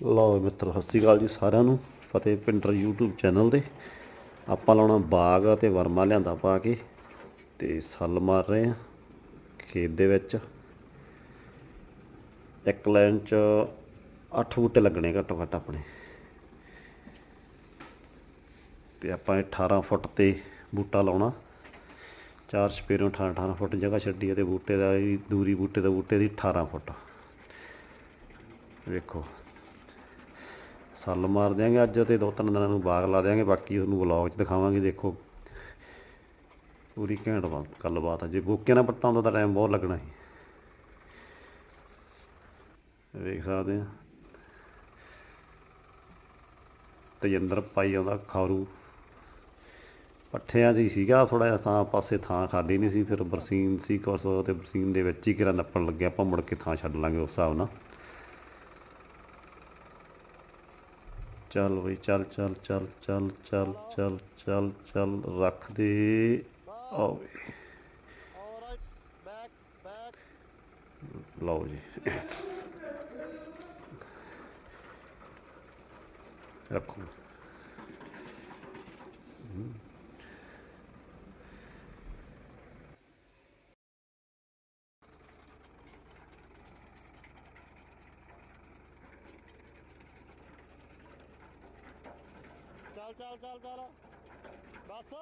ਲਓ ਮਿੱਤਰ, ਸਤਿ ਸ਼੍ਰੀ ਅਕਾਲ ਜੀ ਸਾਰਿਆਂ ਨੂੰ। ਫਤਿਹ ਪਿੰਡਰ YouTube ਚੈਨਲ ਤੇ ਆਪਾਂ ਲਾਉਣਾ ਬਾਗ ਤੇ ਵਰਮਾ ਲਿਆਂਦਾ ਪਾ ਕੇ ਤੇ ਸੱਲ ਮਾਰ ਰਹੇ ਆ ਖੇਤ ਦੇ ਵਿੱਚ। ਇੱਕ ਲਾਈਨ ਚ 8 ਬੂਟੇ ਲੱਗਣੇ ਘੱਟੋ ਘੱਟ ਆਪਣੇ। ਤੇ ਆਪਾਂ ਇਹ 18 ਫੁੱਟ ਤੇ ਬੂਟਾ ਲਾਉਣਾ। ਚਾਰ ਸਪੇਰੋਂ 18 18 ਫੁੱਟ ਜਗ੍ਹਾ ਛੱਡੀ ਹੈ ਤੇ ਬੂਟੇ ਦਾ ਦੂਰੀ ਬੂਟੇ ਦਾ ਬੂਟੇ ਦੀ 18 ਫੁੱਟ। ਵੇਖੋ। ਸੱਲ ਮਾਰ ਦਿਆਂਗੇ ਅੱਜ ਤੇ ਦੋ ਤਿੰਨ ਦਿਨਾਂ ਨੂੰ ਬਾਗ ਲਾ ਦਿਆਂਗੇ, ਬਾਕੀ ਉਹਨੂੰ ਵਲੌਗ 'ਚ ਦਿਖਾਵਾਂਗੇ, ਦੇਖੋ। ਪੂਰੀ ਘੈਂਟ ਵਾ, ਗੱਲਬਾਤ ਆ। ਜੇ ਬੋਕੇ ਨਾਲ ਪੱਟਾ ਹੁੰਦਾ ਤਾਂ ਟਾਈਮ ਬਹੁਤ ਲੱਗਣਾ ਸੀ। ਵੇਖ ਸਕਦੇ ਆ। ਤੇਜਿੰਦਰ ਪਾਈ ਆਉਂਦਾ, ਖਾਰੂ। ਪੱਠਿਆਂ 'ਚ ਹੀ ਸੀਗਾ ਥੋੜਾ ਜਿਹਾ ਥਾਂ ਪਾਸੇ ਥਾਂ ਖਾਲੀ ਨਹੀਂ ਸੀ, ਫਿਰ ਬਰਸੀਨ ਸੀ ਕੁਛ, ਤੇ ਬਰਸੀਨ ਦੇ ਵਿੱਚ ਹੀ ਕਿਰਾ ਨੱਪਣ ਲੱਗਿਆ, ਆਪਾਂ ਮੁੜ ਕੇ ਥਾਂ ਛੱਡ ਲਾਂਗੇ ਉਸ ਹਿਸਾਬ ਨਾਲ। ਚੱਲ ਬਈ, ਚੱਲ ਚੱਲ ਚੱਲ ਚੱਲ ਚੱਲ ਚੱਲ ਚੱਲ ਚੱਲ, ਰੱਖ ਦੇ। ਆਓ ਲਓ ਜੀ। ਰੱਖੋ। ਚੱਲ ਚੱਲ ਚੱਲ ਚੱਲ। ਬਸ।